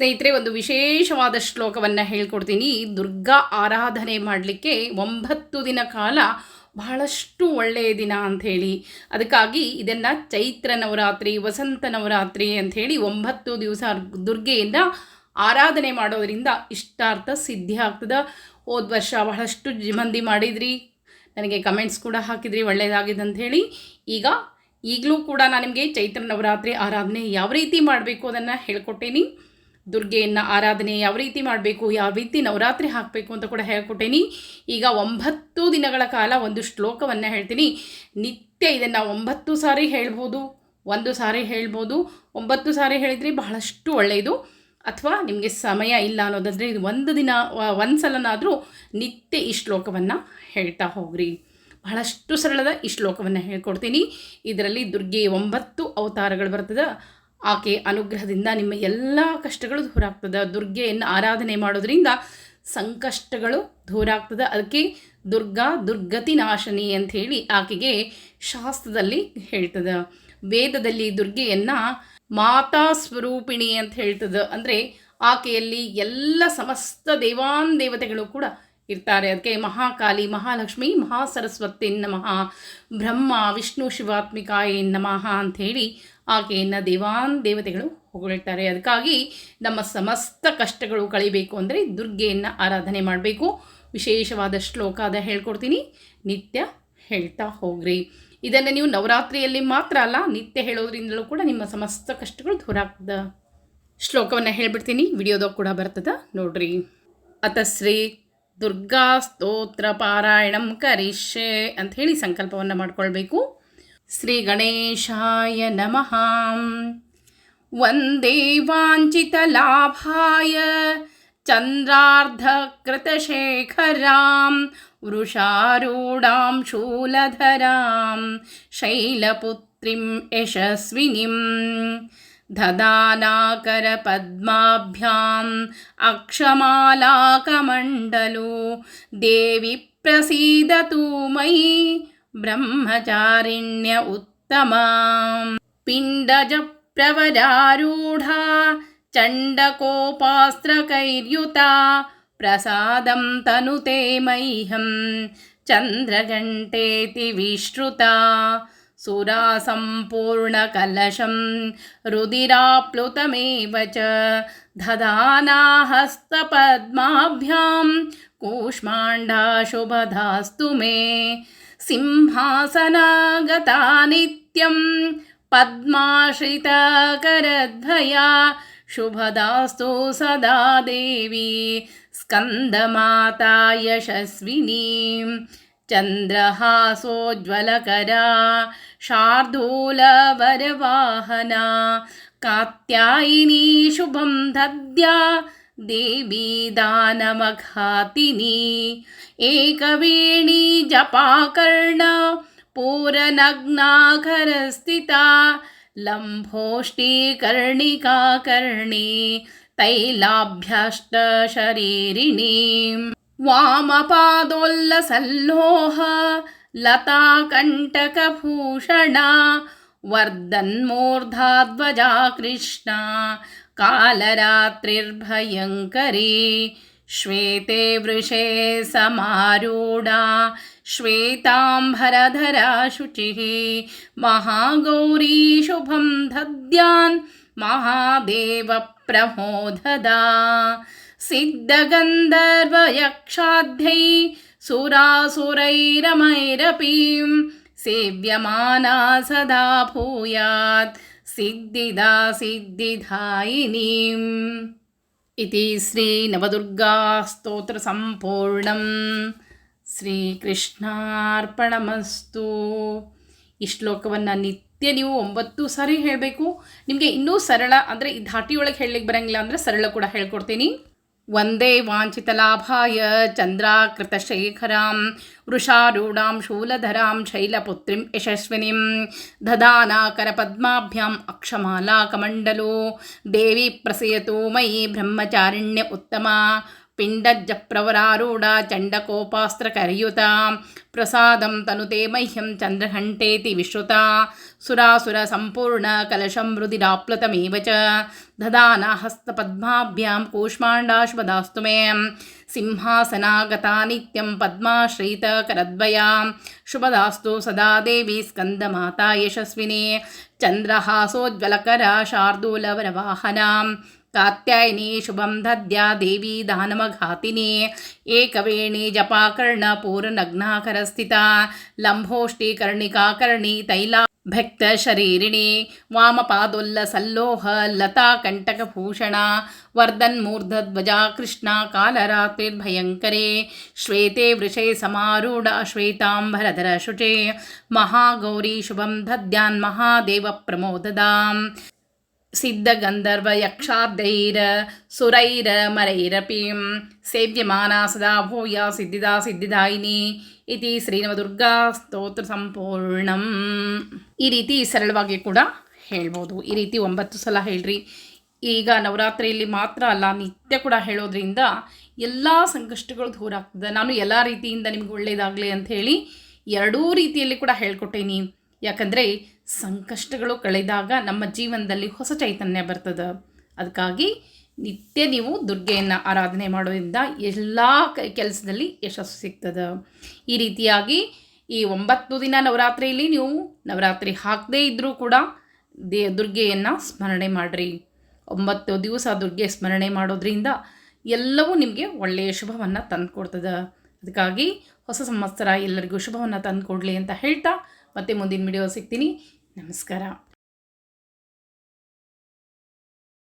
ಸ್ನೇಹಿತರೆ, ಒಂದು ವಿಶೇಷವಾದ ಶ್ಲೋಕವನ್ನು ಹೇಳ್ಕೊಡ್ತೀನಿ. ದುರ್ಗಾ ಆರಾಧನೆ ಮಾಡಲಿಕ್ಕೆ ಒಂಬತ್ತು ದಿನ ಕಾಲ ಬಹಳಷ್ಟು ಒಳ್ಳೆಯ ದಿನ ಅಂಥೇಳಿ. ಅದಕ್ಕಾಗಿ ಇದನ್ನು ಚೈತ್ರ ನವರಾತ್ರಿ, ವಸಂತ ನವರಾತ್ರಿ ಅಂಥೇಳಿ ಒಂಬತ್ತು ದಿವಸ ದುರ್ಗೆಯಿಂದ ಆರಾಧನೆ ಮಾಡೋದರಿಂದ ಇಷ್ಟಾರ್ಥ ಸಿದ್ಧಿ ಆಗ್ತದೆ. ಹೋದ ವರ್ಷ ಬಹಳಷ್ಟು ಜಿಮಂದಿ ಮಾಡಿದ್ರಿ. ನನಗೆ ಕಮೆಂಟ್ಸ್ ಕೂಡ ಹಾಕಿದ್ರಿ ಒಳ್ಳೆಯದಾಗಿದೆ ಅಂಥೇಳಿ. ಈಗ ಈಗಲೂ ಕೂಡ ನಾನು ನಿಮಗೆ ಚೈತ್ರ ನವರಾತ್ರಿ ಆರಾಧನೆ ಯಾವ ರೀತಿ ಮಾಡಬೇಕು ಅದನ್ನು ಹೇಳ್ಕೊಟ್ಟೇನಿ. ದುರ್ಗೆಯನ್ನು ಆರಾಧನೆ ಯಾವ ರೀತಿ ಮಾಡಬೇಕು, ಯಾವ ರೀತಿ ನವರಾತ್ರಿ ಹಾಕಬೇಕು ಅಂತ ಕೂಡ ಹೇಳ್ಕೊಟ್ಟೇನಿ. ಈಗ ಒಂಬತ್ತು ದಿನಗಳ ಕಾಲ ಒಂದು ಶ್ಲೋಕವನ್ನು ಹೇಳ್ತೀನಿ. ನಿತ್ಯ ಇದನ್ನು ಒಂಬತ್ತು ಸಾರಿ ಹೇಳ್ಬೋದು, ಒಂದು ಸಾರಿ ಹೇಳ್ಬೋದು. ಒಂಬತ್ತು ಸಾರಿ ಹೇಳಿದರೆ ಬಹಳಷ್ಟು ಒಳ್ಳೆಯದು. ಅಥವಾ ನಿಮಗೆ ಸಮಯ ಇಲ್ಲ ಅನ್ನೋದಾದರೆ ಇದು ಒಂದು ದಿನ ಒಂದು ಸಲನಾದರೂ ನಿತ್ಯ ಈ ಶ್ಲೋಕವನ್ನು ಹೇಳ್ತಾ ಹೋಗ್ರಿ. ಬಹಳಷ್ಟು ಸರಳದ ಈ ಶ್ಲೋಕವನ್ನು ಹೇಳ್ಕೊಡ್ತೀನಿ. ಇದರಲ್ಲಿ ದುರ್ಗೆ ಒಂಬತ್ತು ಅವತಾರಗಳು ಬರ್ತದೆ. ಆಕೆ ಅನುಗ್ರಹದಿಂದ ನಿಮ್ಮ ಎಲ್ಲ ಕಷ್ಟಗಳು ದೂರ ಆಗ್ತದೆ ದುರ್ಗೆಯನ್ನು ಆರಾಧನೆ ಮಾಡೋದ್ರಿಂದ ಸಂಕಷ್ಟಗಳು ದೂರ ಆಗ್ತದೆ ಅದಕ್ಕೆ ದುರ್ಗಾ ದುರ್ಗತಿ ನಾಶನಿ ಅಂಥೇಳಿ ಆಕೆಗೆ ಶಾಸ್ತ್ರದಲ್ಲಿ ಹೇಳ್ತದೆ. ವೇದದಲ್ಲಿ ದುರ್ಗೆಯನ್ನು ಮಾತಾ ಸ್ವರೂಪಿಣಿ ಅಂತ ಹೇಳ್ತದೆ. ಅಂದರೆ ಆಕೆಯಲ್ಲಿ ಎಲ್ಲ ಸಮಸ್ತ ದೇವಾನ್ ದೇವತೆಗಳು ಕೂಡ ಇರ್ತಾರೆ. ಅದಕ್ಕೆ ಮಹಾಕಾಲಿ, ಮಹಾಲಕ್ಷ್ಮಿ ಮಹಾ ಸರಸ್ವತಿ ನಮಃ, ಬ್ರಹ್ಮ, ವಿಷ್ಣು, ಶಿವಾತ್ಮಿಕಾಯೇ ನಮಃ ಅಂಥೇಳಿ ಆಕೆಯನ್ನು ದೇವಾನ್ ದೇವತೆಗಳು ಹೊಗಳ್ತಾರೆ. ಅದಕ್ಕಾಗಿ ನಮ್ಮ ಸಮಸ್ತ ಕಷ್ಟಗಳು ಕಳಿಬೇಕು ಅಂದರೆ ದುರ್ಗೆಯನ್ನು ಆರಾಧನೆ ಮಾಡಬೇಕು. ವಿಶೇಷವಾದ ಶ್ಲೋಕ ಅದ ಹೇಳ್ಕೊಡ್ತೀನಿ. ನಿತ್ಯ ಹೇಳ್ತಾ ಹೋಗ್ರಿ. ಇದನ್ನು ನೀವು ನವರಾತ್ರಿಯಲ್ಲಿ ಮಾತ್ರ ಅಲ್ಲ, ನಿತ್ಯ ಹೇಳೋದ್ರಿಂದಲೂ ಕೂಡ ನಿಮ್ಮ ಸಮಸ್ತ ಕಷ್ಟಗಳು ದೂರ ಆಗ್ತದೆ. ಶ್ಲೋಕವನ್ನು ಹೇಳ್ಬಿಡ್ತೀನಿ. ವಿಡಿಯೋದಾಗ ಕೂಡ ಬರ್ತದೆ. ನೋಡ್ರಿ. ಅತ ಶ್ರೀ ದುರ್ಗಾ ಸ್ತೋತ್ರ ಪಾರಾಯಣಂ ಕರಿಷ್ಯೆ ಅಂತ ಹೇಳಿ ಸಂಕಲ್ಪವನ್ನು ಮಾಡಿಕೊಳ್ಬೇಕು. ಶ್ರೀ ಗಣೇಶಾಯ ನಮಃ. ವಂದೇ ವಾಂಚಿತ ಲಾಭಾಯ. ಚಂದ್ರಾರ್ಧಕೃತಶೇಖರಾಂ. ವೃಷಾರೂಢಾಂ ಶೂಲಧರಾಂ. ಶೈಲಪುತ್ರಿಂ ಯಶಸ್ವಿನಿಂ. ददानाकरपद्माभ्याम् अक्षमालाकमण्डलो। देवि प्रसीदतु मयि ब्रह्मचारिण्य उत्तमा। पिण्डजप्रवरारूढा चण्डकोपास्त्रकैर्युता प्रसादं तनुते मह्यं। चन्द्रघण्टेति विश्रुता सुरासम्पूर्णकलशं रुदिराप्लुतमेव च दधाना हस्तपद्माभ्यां कूष्माण्डा शुभदास्तु मे सिंहासनागता नित्यं पद्माश्रितकरद्भया शुभदास्तु सदा देवी स्कन्दमाता यशस्विनीं चन्द्रहासोज्ज्वलकरा शार्दूलवरवाहना कात्यायिनी शुभं दद्या देवी दानमघातिनी एकवेणी जपाकर्ण पूरनग्नाकरस्थिता लम्भोष्टीकर्णिकाकर्णी तैलाभ्यष्टशरीरिणीं वामपादोल्लसल्लोह लताकण्टकभूषणा वर्धन्मूर्धाध्वजा कृष्णा कालरात्रिर्भयङ्करी श्वेते वृषे समारूढा श्वेताम्बरधरा शुचिः महागौरी शुभं दद्यान् महादेवप्रमोददा। सिद्धगन्धर्वयक्षाध्यै सुरासुरैरमैरपीं सेव्यमाना सदा भूयात् सिद्धिदा सिद्धिदायिनीम् इति श्रीनवदुर्गास्तोत्रसम्पूर्णं ಶ್ರೀಕೃಷ್ಣಾರ್ಪಣಮಸ್ತು ಈ ಶ್ಲೋಕವನ್ನು ನಿತ್ಯ ನೀವು ಒಂಬತ್ತು ಸಾರಿ ಹೇಳಬೇಕು ನಿಮಗೆ ಇನ್ನೂ ಸರಳ ಅಂದರೆ ಈ ಧಾಟಿಯೊಳಗೆ ಹೇಳಲಿಕ್ಕೆ ಬರಂಗಿಲ್ಲ ಅಂದರೆ ಸರಳ ಕೂಡ ಹೇಳ್ಕೊಡ್ತೀನಿ వందే వాంఛితలాభాయ చంద్రాకృతశేఖరాం వృషారూఢాం శూలధరాం శైలపుత్రిం యశస్వినిం దదానాకరపద్మాభ్యాం అక్షమాలాకమండలో దేవి ప్రసయతు మయి బ్రహ్మచారిణ్య ఉత్తమా పిండజప్రవరారూఢ చండకోపాస్త్రకర్యుత ప్రసాదం తనుతే మహ్యం చంద్రఘంటేతి విశ్రుత सुरासुरसम्पूर्णकलशं रुदिराप्लुतमेव च। ददाना हस्तपद्माभ्यां कूष्माण्डाश्वदास्तु मे। सिंहासनागता नित्यं पद्माश्रितकरद्वयां। शुभदास्तु सदा देवी स्कन्दमाता यशस्विनी। चन्द्रहासोज्ज्वलकरा शार्दूलवरवाहनां कात्यायिनी शुभं दद्या देवी दानमघातिनी। एकवेणी जपाकर्णपूर्णग्नाकरस्थिता लम्भोष्टिकर्णिकाकर्णी तैला भक्तशरीरिणी वामपादोल्लसल्लोहलताकण्टकभूषणा वर्धन्मूर्धध्वजा कृष्णा कालरात्रिर्भयङ्करे श्वेते वृषे समारूढा श्वेताम्बरधर महागौरीशुभं महागौरी शुभं दद्यान्महादेवप्रमोददाम् ಸಿದ್ಧಗಂಧರ್ವ ಯಕ್ಷಾರ್ಧೈರ ಸುರೈರ ಮರೈರಪಿ ಸೇವ್ಯಮಾನ ಸದಾ ಭೂಯ ಸಿದ್ಧಿದಾ ಸಿದ್ಧಿದಾಯಿನಿ ಇತಿ ಶ್ರೀನವದುರ್ಗಾ ಸ್ತೋತ್ರ ಸಂಪೂರ್ಣಂ ಈ ರೀತಿ ಸರಳವಾಗಿ ಕೂಡ ಹೇಳ್ಬೋದು. ಈ ರೀತಿ ಒಂಬತ್ತು ಸಲ ಹೇಳ್ರಿ. ಈಗ ನವರಾತ್ರಿಯಲ್ಲಿ ಮಾತ್ರ ಅಲ್ಲ, ನಿತ್ಯ ಕೂಡ ಹೇಳೋದ್ರಿಂದ ಎಲ್ಲ ಸಂಕಷ್ಟಗಳು ದೂರ ಆಗ್ತದೆ. ನಾನು ಎಲ್ಲ ರೀತಿಯಿಂದ ನಿಮ್ಗೆ ಒಳ್ಳೆಯದಾಗಲಿ ಹೇಳಿ ಎರಡೂ ರೀತಿಯಲ್ಲಿ ಕೂಡ ಹೇಳ್ಕೊಟ್ಟೇನಿ. ಯಾಕಂದರೆ ಸಂಕಷ್ಟಗಳು ಕಳೆದಾಗ ನಮ್ಮ ಜೀವನದಲ್ಲಿ ಹೊಸ ಚೈತನ್ಯ ಬರ್ತದೆ. ಅದಕ್ಕಾಗಿ ನಿತ್ಯ ನೀವು ದುರ್ಗೆಯನ್ನು ಆರಾಧನೆ ಮಾಡೋದ್ರಿಂದ ಎಲ್ಲ ಕೆಲಸದಲ್ಲಿ ಯಶಸ್ಸು ಸಿಗ್ತದೆ. ಈ ರೀತಿಯಾಗಿ ಈ ಒಂಬತ್ತು ದಿನ ನವರಾತ್ರಿಯಲ್ಲಿ ನೀವು ನವರಾತ್ರಿ ಹಾಕದೇ ಇದ್ದರೂ ಕೂಡ ದೇ, ದುರ್ಗೆಯನ್ನು ಸ್ಮರಣೆ ಮಾಡಿರಿ. ಒಂಬತ್ತು ದಿವಸ ದುರ್ಗೆ ಸ್ಮರಣೆ ಮಾಡೋದ್ರಿಂದ ಎಲ್ಲವೂ ನಿಮಗೆ ಒಳ್ಳೆಯ ಶುಭವನ್ನು ತಂದುಕೊಡ್ತದೆ. ಅದಕ್ಕಾಗಿ ಹೊಸ ಸಂವತ್ಸರ ಎಲ್ಲರಿಗೂ ಶುಭವನ್ನು ತಂದುಕೊಡ್ಲಿ ಅಂತ ಹೇಳ್ತಾ ಮತ್ತೆ ಮುಂದಿನ ವಿಡಿಯೋ ಸಿಗ್ತೀನಿ. ನಮಸ್ಕಾರ.